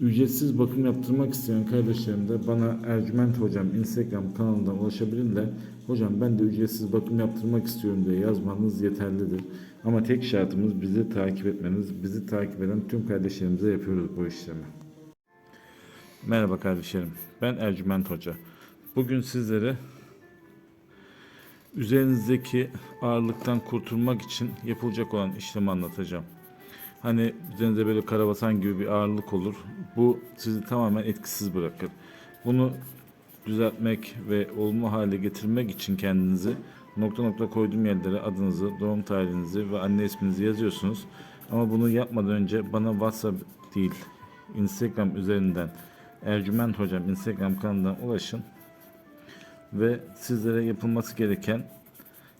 Ücretsiz bakım yaptırmak isteyen kardeşlerim de bana Ercüment Hocam Instagram kanalından ulaşabilirler. Hocam ben de ücretsiz bakım yaptırmak istiyorum diye yazmanız yeterlidir. Ama tek şartımız bizi takip etmeniz. Bizi takip eden tüm kardeşlerimize yapıyoruz bu işlemi. Merhaba kardeşlerim. Ben Ercüment Hoca. Bugün sizlere üzerinizdeki ağırlıktan kurtulmak için yapılacak olan işlemi anlatacağım. Hani üzerinize böyle karabasan gibi bir ağırlık olur. Bu sizi tamamen etkisiz bırakır. Bunu düzeltmek ve olma hale getirmek için kendinizi nokta nokta koyduğum yerlere adınızı, doğum tarihinizi ve anne isminizi yazıyorsunuz. Ama bunu yapmadan önce bana WhatsApp değil, Instagram üzerinden Ercüment Hocam Instagram kanalından ulaşın ve sizlere yapılması gereken